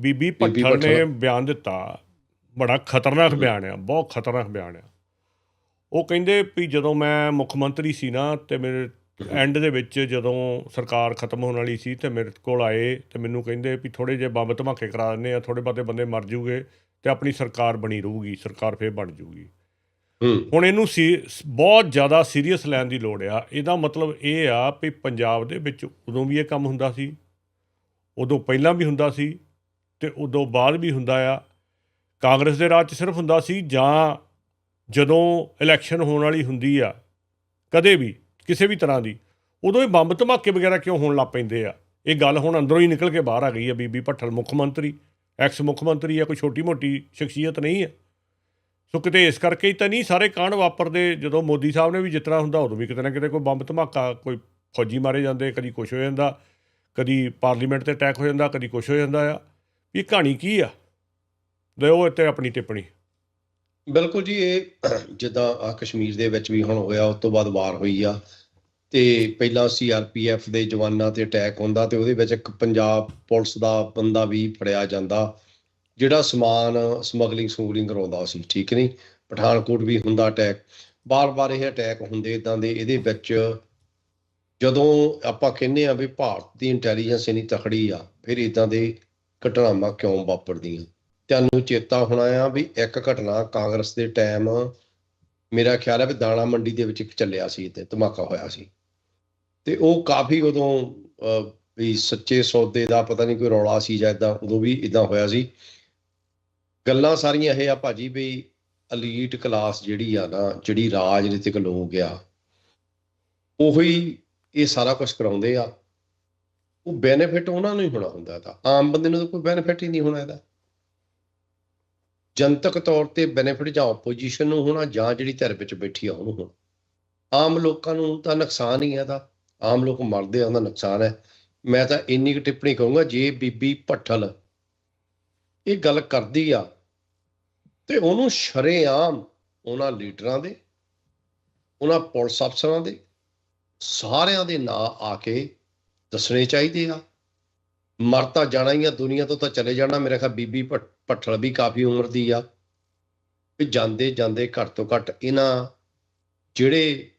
ਬੀਬੀ ਭੱਠਲ ਨੇ ਬਿਆਨ ਦਿੱਤਾ। ਬੜਾ ਖਤਰਨਾਕ ਬਿਆਨ ਆ ਬਹੁਤ ਖਤਰਨਾਕ ਬਿਆਨ ਆ। ਉਹ ਕਹਿੰਦੇ ਵੀ ਜਦੋਂ ਮੈਂ ਮੁੱਖ ਮੰਤਰੀ ਸੀ ਨਾ ਤੇ ਮੇਰੇ ਐਂਡ ਦੇ ਵਿੱਚ ਜਦੋਂ ਸਰਕਾਰ ਖਤਮ ਹੋਣ ਵਾਲੀ ਸੀ ਤੇ ਮੇਰੇ ਕੋਲ ਆਏ ਤੇ ਮੈਨੂੰ ਕਹਿੰਦੇ ਵੀ ਥੋੜੇ ਜਿਹੇ ਬੰਬ ਧਮਾਕੇ ਕਰਾ ਦਿੰਦੇ ਆ ਥੋੜੇ ਬਾਤੇ ਬੰਦੇ ਮਰ ਜੂਗੇ ਤੇ ਆਪਣੀ ਸਰਕਾਰ ਬਣੀ ਰਹੂਗੀ ਸਰਕਾਰ ਫੇਰ ਬਣ ਜੂਗੀ। ਹੁਣ ਇਹਨੂੰ ਸੀ ਬਹੁਤ ਜ਼ਿਆਦਾ ਸੀਰੀਅਸ ਲੈਣ ਦੀ ਲੋੜ ਆ। ਇਹਦਾ ਮਤਲਬ ਇਹ ਆ ਵੀ ਪੰਜਾਬ ਦੇ ਵਿੱਚ ਉਦੋਂ ਵੀ ਇਹ ਕੰਮ ਹੁੰਦਾ ਸੀ ਉਦੋਂ ਪਹਿਲਾਂ ਵੀ ਹੁੰਦਾ ਸੀ ਤੇ ਉਦੋਂ ਬਾਅਦ ਵੀ ਹੁੰਦਾ ਆ, ਕਾਂਗਰਸ ਦੇ ਰਾਜ 'ਚ ਸਿਰਫ ਹੁੰਦਾ ਸੀ ਜਾਂ ਜਦੋਂ ਇਲੈਕਸ਼ਨ ਹੋਣ ਵਾਲੀ ਹੁੰਦੀ ਆ, ਕਦੇ ਵੀ, ਕਿਸੇ ਵੀ ਤਰ੍ਹਾਂ ਦੀ, ਉਦੋਂ ਇਹ ਬੰਬ ਧਮਾਕੇ ਵਗੈਰਾ ਕਿਉਂ ਹੋਣ ਲੱਗ ਪੈਂਦੇ ਆ? ਇਹ ਗੱਲ ਹੁਣ ਅੰਦਰੋਂ ਹੀ ਨਿਕਲ ਕੇ ਬਾਹਰ ਆ ਗਈ ਆ, ਬੀਬੀ ਭੱਠਲ ਮੁੱਖ ਮੰਤਰੀ ਐਕਸ ਮੁੱਖ ਮੰਤਰੀ ਆ, ਕੋਈ ਛੋਟੀ ਮੋਟੀ ਸ਼ਖਸੀਅਤ ਨਹੀਂ ਹੈ ਸੋ ਕਿਤੇ ਇਸ ਕਰਕੇ ਹੀ ਤਾਂ ਨਹੀਂ, ਸਾਰੇ ਕਾਂਡ ਵਾਪਰਦੇ, ਜਦੋਂ ਮੋਦੀ ਸਾਹਿਬ ਨੇ ਵੀ ਜਿਤਨਾ ਹੁੰਦਾ, ਉਦੋਂ ਵੀ ਕਿਤੇ ਨਾ ਕਿਤੇ ਕੋਈ ਬੰਬ ਧਮਾਕਾ, ਕੋਈ ਫੌਜੀ ਮਾਰੇ ਜਾਂਦੇ, ਕਦੀ ਕੁਛ ਹੋ ਜਾਂਦਾ, ਕਦੀ ਪਾਰਲੀਮੈਂਟ ਤੇ ਅਟੈਕ ਹੋ ਜਾਂਦਾ, ਕਦੀ ਕੁਛ ਹੋ ਜਾਂਦਾ ਆ। ਵੀ ਕਹਾਣੀ ਕੀ ਆ? ਦਿਓ ਇੱਥੇ ਆਪਣੀ ਟਿੱਪਣੀ। ਬਿਲਕੁਲ ਜੀ, ਇਹ ਜਿੱਦਾਂ ਆ ਕਸ਼ਮੀਰ ਦੇ ਵਿੱਚ ਵੀ ਹੁਣ ਹੋਇਆ, ਉਸ ਤੋਂ ਬਾਅਦ ਵਾਰ ਹੋਈ ਆ। ਤੇ ਪਹਿਲਾਂ ਸੀਆਰਪੀਐਫ ਦੇ ਜਵਾਨਾਂ ਤੇ ਅਟੈਕ ਹੁੰਦਾ ਤੇ ਉਹਦੇ ਵਿੱਚ ਇੱਕ ਪੰਜਾਬ ਪੁਲਿਸ ਦਾ ਬੰਦਾ ਵੀ ਫੜਿਆ ਜਾਂਦਾ, ਜਿਹੜਾ ਸਮਾਨ ਸਮਗਲਿੰਗ ਸਮਗਲਿੰਗ ਕਰਾਉਂਦਾ ਸੀ, ਠੀਕ ਨਹੀਂ? ਪਠਾਨਕੋਟ ਵੀ ਹੁੰਦਾ ਅਟੈਕ। ਬਾਰ-ਬਾਰ ਇਹ ਅਟੈਕ ਹੁੰਦੇ ਇਦਾਂ ਦੇ, ਇਹਦੇ ਵਿੱਚ ਜਦੋਂ ਆਪਾਂ ਕਹਿੰਦੇ ਆ ਵੀ ਭਾਰਤ ਦੀ ਇੰਟੈਲੀਜੈਂਸ ਇੰਨੀ ਤਖੜੀ ਆ, ਫਿਰ ਇਦਾਂ ਦੇ ਘਟਨਾਵਾਂ ਕਿਉਂ ਵਾਪਰਦੀਆਂ? ਤੁਹਾਨੂੰ ਚੇਤਾ ਹੋਣਾ ਆ ਵੀ ਇੱਕ ਘਟਨਾ ਕਾਂਗਰਸ ਦੇ ਟਾਈਮ ਮੇਰਾ ਖਿਆਲ ਹੈ ਵੀ ਦਾਣਾ ਮੰਡੀ ਦੇ ਵਿੱਚ ਇੱਕ ਚੱਲਿਆ ਸੀ ਤੇ ਧਮਾਕਾ ਹੋਇਆ ਸੀ। ਤੇ ਉਹ ਕਾਫੀ ਉਦੋਂ ਅਹ, ਵੀ ਸੱਚੇ ਸੌਦੇ ਦਾ ਪਤਾ ਨਹੀਂ ਕੋਈ ਰੌਲਾ ਸੀ ਜਾਂ ਇਦਾਂ ਉਦੋਂ ਵੀ ਇਦਾਂ ਹੋਇਆ ਸੀ। ਗੱਲਾਂ ਸਾਰੀਆਂ ਇਹ ਆ ਭਾਜੀ ਵੀ ਅਲੀਟ ਕਲਾਸ ਜਿਹੜੀ ਆ ਨਾ ਜਿਹੜੀ ਰਾਜਨੀਤਿਕ ਲੋਕ ਆ ਉਹੀ ਇਹ ਸਾਰਾ ਕੁਝ ਕਰਾਉਂਦੇ ਆ। ਉਹ ਬੈਨੀਫਿਟ ਉਹਨਾਂ ਨੂੰ ਹੀ ਹੋਣਾ ਹੁੰਦਾ ਤਾਂ ਆਮ ਬੰਦੇ ਨੂੰ ਤਾਂ ਕੋਈ ਬੈਨੀਫਿਟ ਹੀ ਨਹੀਂ ਹੋਣਾ ਇਹਦਾ। ਜਨਤਕ ਤੌਰ ਤੇ ਬੈਨੀਫਿਟ ਜਾਂ ਆਪੋਜੀਸ਼ਨ ਨੂੰ ਹੋਣਾ ਜਾਂ ਜਿਹੜੀ ਧਿਰ ਵਿੱਚ ਬੈਠੀ ਆ ਉਹਨੂੰ ਹੋਣਾ। ਆਮ ਲੋਕਾਂ ਨੂੰ ਤਾਂ ਨੁਕਸਾਨ ਹੀ ਹੈ ਤਾਂ ਆਮ ਲੋਕ ਮਰਦੇ ਆ, ਉਹਦਾ ਨੁਕਸਾਨ ਹੈ। ਮੈਂ ਤਾਂ ਇੰਨੀ ਕੁ ਟਿੱਪਣੀ ਕਹੂੰਗਾ, ਜੇ ਬੀਬੀ ਭੱਠਲ ਇਹ ਗੱਲ ਕਰਦੀ ਆ, ਤੇ ਉਹਨੂੰ ਸ਼ਰੇਆਮ ਉਹਨਾਂ ਲੀਡਰਾਂ ਦੇ, ਉਹਨਾਂ ਪੁਲਿਸ ਅਫਸਰਾਂ ਦੇ, ਸਾਰਿਆਂ ਦੇ ਨਾਂ ਆ ਕੇ ਦੱਸਣੇ ਚਾਹੀਦੇ ਆ। ਮਰ ਤਾਂ ਜਾਣਾ ਹੀ ਆ, ਦੁਨੀਆ ਤੋਂ ਤਾਂ ਚਲੇ ਜਾਣਾ। ਮੇਰੇ ਖਿਆਲ ਬੀਬੀ ਭੱਟ- ਭੱਠਲ ਵੀ ਕਾਫੀ ਉਮਰ ਦੀ ਆ। ਵੀ ਜਾਂਦੇ ਜਾਂਦੇ ਘੱਟ ਤੋਂ ਘੱਟ ਇਹਨਾਂ ਜਿਹੜੇ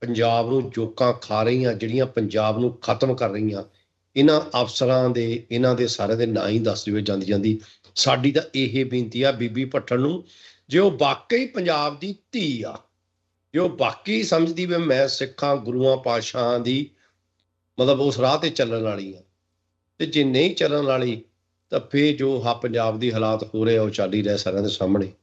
ਪੰਜਾਬ ਨੂੰ ਜੋਕਾਂ ਖਾ ਰਹੀਆਂ, ਜਿਹੜੀਆਂ ਪੰਜਾਬ ਨੂੰ ਖਤਮ ਕਰ ਰਹੀਆਂ, ਇਹਨਾਂ ਅਫਸਰਾਂ ਦੇ, ਇਹਨਾਂ ਦੇ ਸਾਰੇ ਦੇ ਨਾਂ ਹੀ ਦੱਸ ਦਿਓ ਜਾਂਦੀ ਜਾਂਦੀ। ਸਾਡੀ ਤਾਂ ਇਹ ਬੇਨਤੀ ਆ ਬੀਬੀ ਭੱਠਲ ਨੂੰ, ਜੇ ਉਹ ਵਾਕਈ ਪੰਜਾਬ ਦੀ ਧੀ ਆ, ਜੇ ਉਹ ਬਾਕੀ ਸਮਝਦੀ ਵੀ ਮੈਂ ਸਿੱਖਾਂ, ਗੁਰੂਆਂ, ਪਾਤਸ਼ਾਹਾਂ ਦੀ ਮਤਲਬ ਉਸ ਰਾਹ ਤੇ ਚੱਲਣ ਵਾਲੀ ਆ। ਤੇ ਜੇ ਨਹੀਂ ਚੱਲਣ ਵਾਲੀ, ਤਾਂ ਫੇਰ ਜੋ ਹਾ ਪੰਜਾਬ ਦੀ ਹਾਲਾਤ ਹੋ ਰਹੇ ਆ, ਉਹ ਚੱਲ ਹੀ ਰਹੇ ਸਾਰਿਆਂ ਦੇ ਸਾਹਮਣੇ।